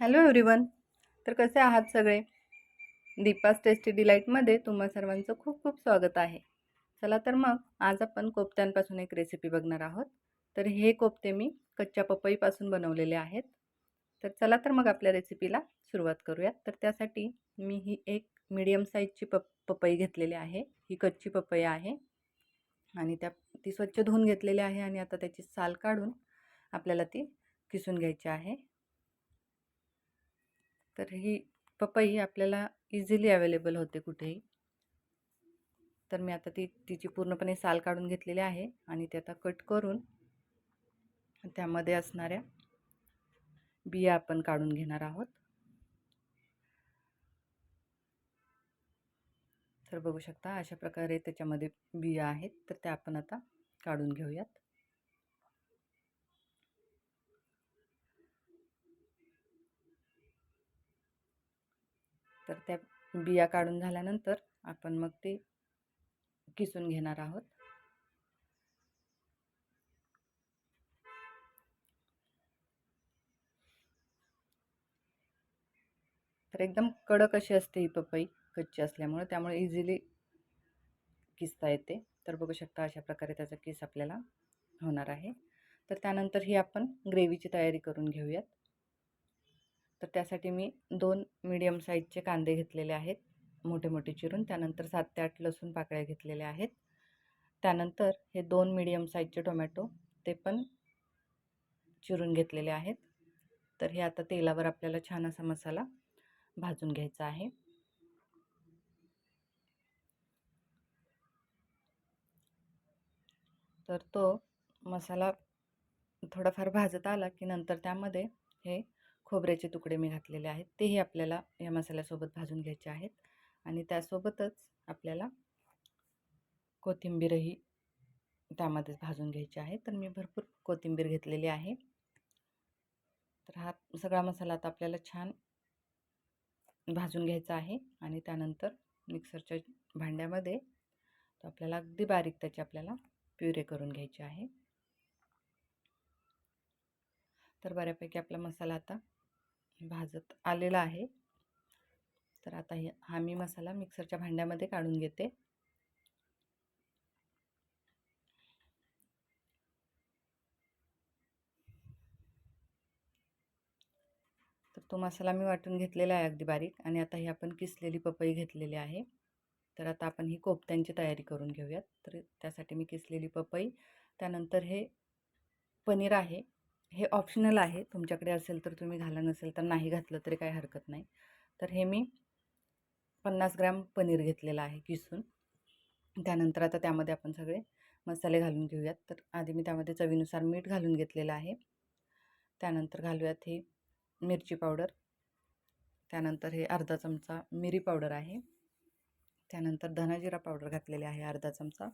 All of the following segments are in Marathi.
Hello everyone. तर कसे आहात सगळे? दीपास टेस्टी डिलाईटमध्ये तुम्हा सर्वांचं खूप खूप स्वागत आहे. चला तर मग आज आपण कोफ्त्यांपासून एक रेसिपी बघणार आहोत. तर हे कोफ्ते मी कच्च्या पपईपासून बनवलेले आहेत. तर चला तर मग आपल्या रेसिपीला सुरुवात करूयात तर त्यासाठी मी ही एक मीडियम साईजची पप पपई घेतलेली आहे. ही कच्ची पपई आहे. आणि त्या ती स्वच्छ धुवून घेतलेली आहे आणि आता त्याची साल काढून आपल्याला ती किसून घ्यायची आहे. तर ही पपई आपल्याला इझिली अवेलेबल होते कुठेही. तर मी आता ती तिची पूर्णपणे साल काढून घेतलेली आहे आणि ते आता कट करून त्यामध्ये असणाऱ्या बिया आपण काढून घेणार आहोत. तर बघू शकता अशा प्रकारे त्याच्यामध्ये बिया आहेत तर त्या आपण आता काढून घेऊयात. तर त्या बिया काढून झाल्यानंतर आपण मग ते किसून घेणार आहोत. तर एकदम कडक अशी असते ही पपई कच्ची असल्यामुळे त्यामुळे इझिली किसता येते. तर बघू शकता अशा प्रकारे त्याचा किस आपल्याला होणार आहे. तर त्यानंतर ही आपण ग्रेव्हीची तयारी करून घेऊयात. तर त्यासाठी मी दोन मीडियम साईजचे कांदे घेतलेले आहेत. मोठे मोठे चिरून त्यानंतर सात ते आठ लसूण पाकळ्या घेतलेल्या आहेत. त्यानंतर हे दोन मीडियम साईजचे टोमॅटो ते पण चिरून घेतलेले आहेत. तर हे आता तेलावर आपल्याला छान असा मसाला भाजून घ्यायचा आहे. तर तो मसाला थोडाफार भाजत आला की नंतर त्यामध्ये हे खोबऱ्याचे तुकडे मी घातलेले आहेत. तेही आपल्याला या मसाल्यासोबत भाजून घ्यायचे आहेत. आणि त्यासोबतच आपल्याला कोथिंबीरही त्यामध्येच भाजून घ्यायची आहे. तर मी भरपूर कोथिंबीर घेतलेली आहे. तर हा सगळा मसाला आता आपल्याला छान भाजून घ्यायचा आहे. आणि त्यानंतर मिक्सरच्या भांड्यामध्ये तो आपल्याला अगदी बारीक त्याची आपल्याला प्युरे करून घ्यायची आहे. तर बऱ्यापैकी आपला मसाला आता भाजत आलेला आहे. तर आता हा मी मसाला मिक्सरच्या भांड्यामध्ये काढून घेते. तर तो मसाला मी वाटून घेतलेला आहे अगदी बारीक आणि आता ही आपण किसलेली पपई घेतलेली आहे. तर आता आपण ही कोफ्त्यांची तयारी करून घेऊयात. तर त्यासाठी मी किसलेली पपई त्यानंतर हे पनीर आहे. हे ऑप्शनल आहे. तुमच्याकडे असेल तर तुम्ही घाला नसेल तर नाही घातलं तरी काही हरकत नाही. तर हे मी पन्नास ग्रॅम पनीर घेतलेलं आहे किसून. त्यानंतर आता त्यामध्ये आपण सगळे मसाले घालून घेऊयात. तर आधी मी त्यामध्ये चवीनुसार मीठ घालून घेतलेलं आहे. त्यानंतर घालूयात हे मिरची पावडर. त्यानंतर हे अर्धा चमचा मिरी पावडर आहे. त्यानंतर धनाजिरा पावडर घातलेले आहे अर्धा चमचा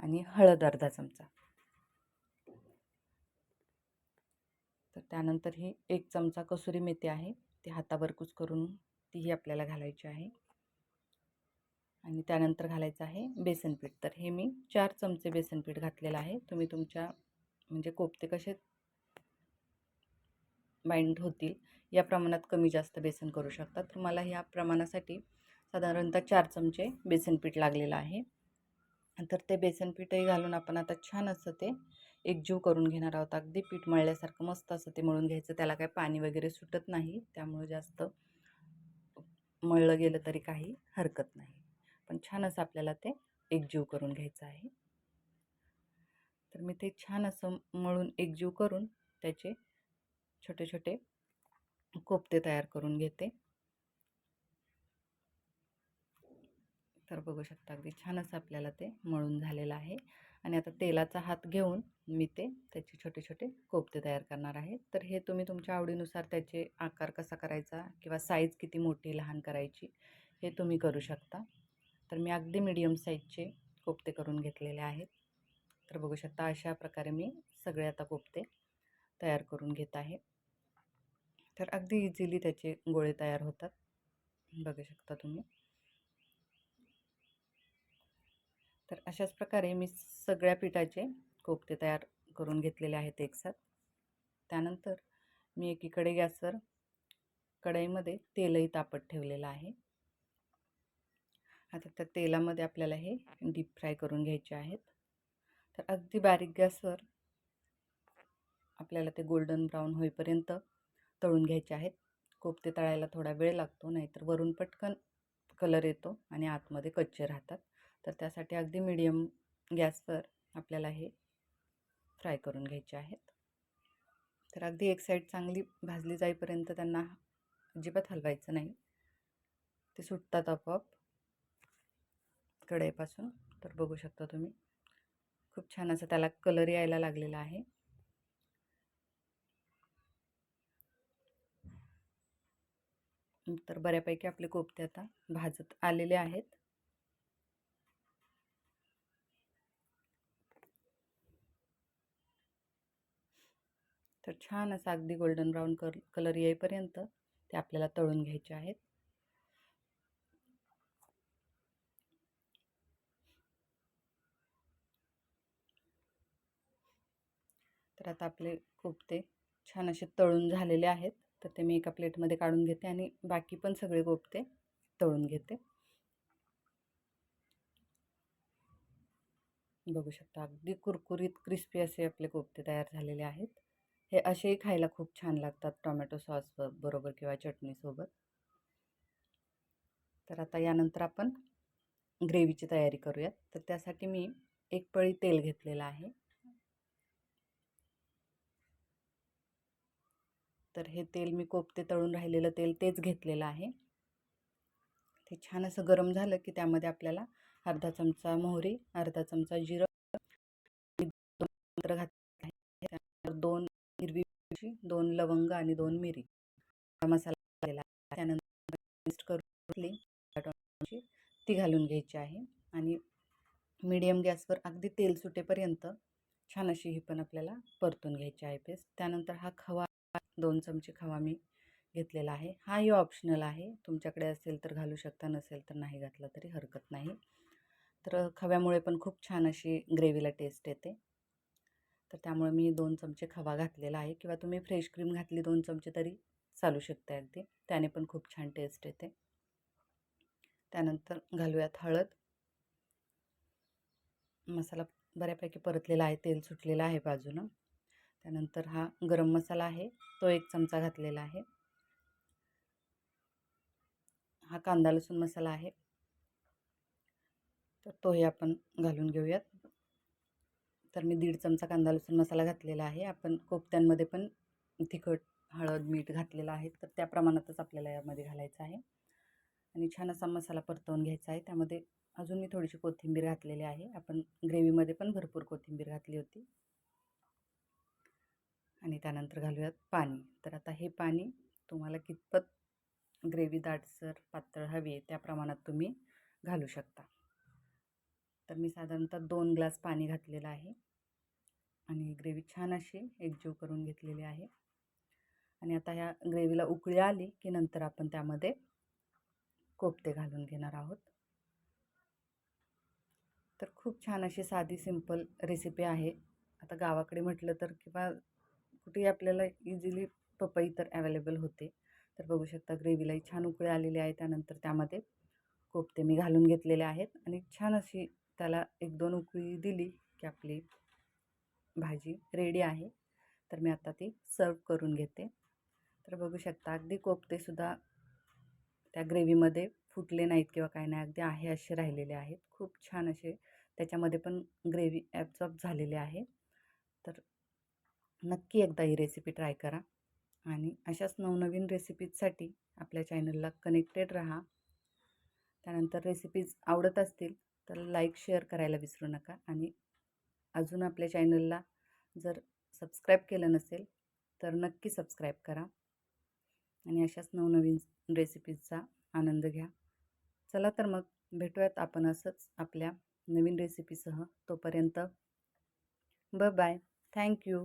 आणि हळद अर्धा चमचा. तर त्यानंतर ही एक चमचा कसुरी मेथी आहे ती हातावर कुच करून तीही आपल्याला घालायची आहे. आणि त्यानंतर घालायचं आहे बेसन पीठ. तर हे मी चार चमचे बेसन पीठ घातलेलं आहे. तुम्ही तुमच्या म्हणजे कोपते कसे बाइंड होतील या प्रमाणात कमी जास्त बेसन करू शकता. तर मला ह्या प्रमाणासाठी साधारणतः चार चमचे बेसन पीठ लागलेलं आहे. तर ते बेसन पीठही घालून आपण आता छान असं ते एकजीव करून घेणार आहोत. अगदी पीठ मळल्यासारखं मस्त असं ते मळून घ्यायचं. त्याला काय पाणी वगैरे सुटत नाही. त्यामुळे जास्त मळलं गेलं तरी काही हरकत नाही. पण छान असं आपल्याला ते एकजीव करून घ्यायचं आहे. तर मी ते छान असं मळून एकजीव करून त्याचे छोटे छोटे कोफ्ते तयार करून घेते. तर बघू शकता अगदी छान असं आपल्याला ते मळून झालेलं आहे. आणि आता तेलाचा हात घेऊन मी ते त्याचे छोटे छोटे कोफते तयार करणार आहे. तर हे तुम्ही तुमच्या आवडीनुसार त्याचे आकार कसा करायचा किंवा साईज किती मोठी लहान करायची हे तुम्ही करू शकता. तर मी अगदी मीडियम साईजचे कोफ्ते करून घेतलेले आहेत. तर बघू शकता अशा प्रकारे मी सगळे आता कोफ्ते तयार करून घेत आहे. तर अगदी इझिली त्याचे गोळे तयार होतात. बघू शकता तुम्ही. तर अशाच प्रकारे मी सगळ्या पिठाचे कोफ्ते तयार करून घेतलेले आहेत एकसाथ त्यानंतर मी एकीकडे गॅसवर कढईमध्ये तेलही तापत ठेवलेलं आहे. आता त्या तेलामध्ये आपल्याला हे डीप फ्राय करून घ्यायचे आहेत. तर अगदी बारीक गॅसवर आपल्याला ते गोल्डन ब्राऊन होईपर्यंत तळून घ्यायचे आहेत. कोफते तळायला थोडा वेळ लागतो नाहीतर वरून पटकन कलर येतो आणि आतमध्ये कच्चे राहतात. तर त्यासाठी अगदी मिडियम गॅसवर आपल्याला हे फ्राय करून घ्यायचे आहेत. तर अगदी एक साईड चांगली भाजली जाईपर्यंत त्यांना अजिबात हलवायचं नाही. ते सुटतात आपोआप. कढईपासून. तर बघू शकता तुम्ही. खूप छान असं त्याला कलर यायला लागलेला आहे. तर बऱ्यापैकी आपले कोफते आता भाजत आलेले आहेत. छान असा अगदी गोल्डन ब्राऊन कर कलर येईपर्यंत ते आपल्याला तळून घ्यायचे आहेत. तर आता आपले कोफते छान असे तळून झालेले आहेत. तर ते मी एका प्लेटमध्ये काढून घेते आणि बाकी पण सगळे कोफते तळून घेते. बघू शकता अगदी कुरकुरीत क्रिस्पी असे आपले कोफते तयार झालेले आहेत. हे असेही खायला खूप छान लागतात टोमॅटो सॉस बरोबर किंवा चटणीसोबत तर आता यानंतर आपण ग्रेव्हीची तयारी करूयात. तर त्यासाठी मी एक पळी तेल घेतलेलं आहे. तर हे तेल मी कोपते तळून राहिलेलं तेल तेच घेतलेलं आहे. ते छान असं गरम झालं की त्यामध्ये आपल्याला अर्धा चमचा मोहरी अर्धा चमचा जिरं घात हिरवी मिरची दोन लवंग आणि दोन मिरी. मसाला त्यानंतर पेस्ट करून ती घालून घ्यायची आहे. आणि मीडियम गॅसवर अगदी तेल सुटेपर्यंत छान अशी ही पण आपल्याला परतून घ्यायची आहे पेस्ट त्यानंतर हा खवा दोन चमचे खवा मी घेतलेला आहे. हा ही ऑप्शनल आहे. तुमच्याकडे असेल तर घालू शकता नसेल तर नाही घातला तरी हरकत नाही. तर खव्यामुळे पण खूप छान अशी ग्रेव्हीला टेस्ट येते. तर त्यामुळे मी दोन चमचे खवा घातलेला आहे किंवा तुम्ही फ्रेश क्रीम घातली दोन चमचे तरी चालू शकते अगदी. त्याने पण खूप छान टेस्ट येते. त्यानंतर घालूयात हळद. मसाला बऱ्यापैकी परतलेला आहे तेल सुटलेलं आहे बाजूनं. त्यानंतर हा गरम मसाला आहे तो एक चमचा घातलेला आहे. हा कांदा लसूण मसाला आहे. तर तोही आपण घालून घेऊयात. तर मी दीड चमचा कांदा लसूण मसाला घातलेला आहे. आपण कोफ्त्यांमध्ये पण तिखट हळद मीठ घातलेलं आहे. तर त्या प्रमाणातच आपल्याला यामध्ये घालायचं आहे. आणि छान असा मसाला परतवून घ्यायचा आहे. त्यामध्ये अजून मी थोडीशी कोथिंबीर घातलेली आहे. आपण ग्रेव्हीमध्ये पण भरपूर कोथिंबीर घातली होती. आणि त्यानंतर घालूयात पाणी. तर आता हे पाणी तुम्हाला कितपत ग्रेव्ही दाटसर पातळ हवी आहे त्या प्रमाणात तुम्ही घालू शकता. तर मी साधारणतः दोन ग्लास पाणी घातलेलं आहे. आणि ग्रेव्ही छान अशी एकजीव करून घेतलेली आहे. आणि आता ह्या ग्रेव्हीला उकळी आली की नंतर आपण त्यामध्ये कोफते घालून घेणार आहोत. तर खूप छान अशी साधी सिंपल रेसिपी आहे. आता गावाकडे म्हटलं तर किंवा कुठेही आपल्याला इझिली पपई तर अवेलेबल होते. तर बघू शकता ग्रेव्हीलाही छान उकळी आलेली आहे. त्यानंतर त्यामध्ये कोफते मी घालून घेतलेले आहेत. आणि छान अशी त्याला एक दोन उकळी दिली की आपली भाजी रेडी आहे. तर मी आता ती सर्व करून घेते. तर बघू शकता अगदी कोफतेसुद्धा त्या ग्रेव्हीमध्ये फुटले नाहीत किंवा काय नाही अगदी आहे असे राहिलेले आहेत. खूप छान असे त्याच्यामध्ये पण ग्रेव्ही ॲब्झॉर्ब झालेले आहे. तर नक्की एकदा ही रेसिपी ट्राय करा आणि अशाच नवनवीन रेसिपीजसाठी आपल्या चॅनलला कनेक्टेड राहा. त्यानंतर रेसिपीज आवडत असतील तर लाईक शेअर करायला विसरू नका आणि अजून आपल्या चॅनलला जर सबस्क्राईब केलं नसेल तर नक्की सबस्क्राईब करा. आणि अशाच नवनवीन रेसिपीजचा आनंद घ्या. चला तर मग भेटूयात आपण असंच आपल्या नवीन रेसिपीसह तोपर्यंत. ब बाय थँक्यू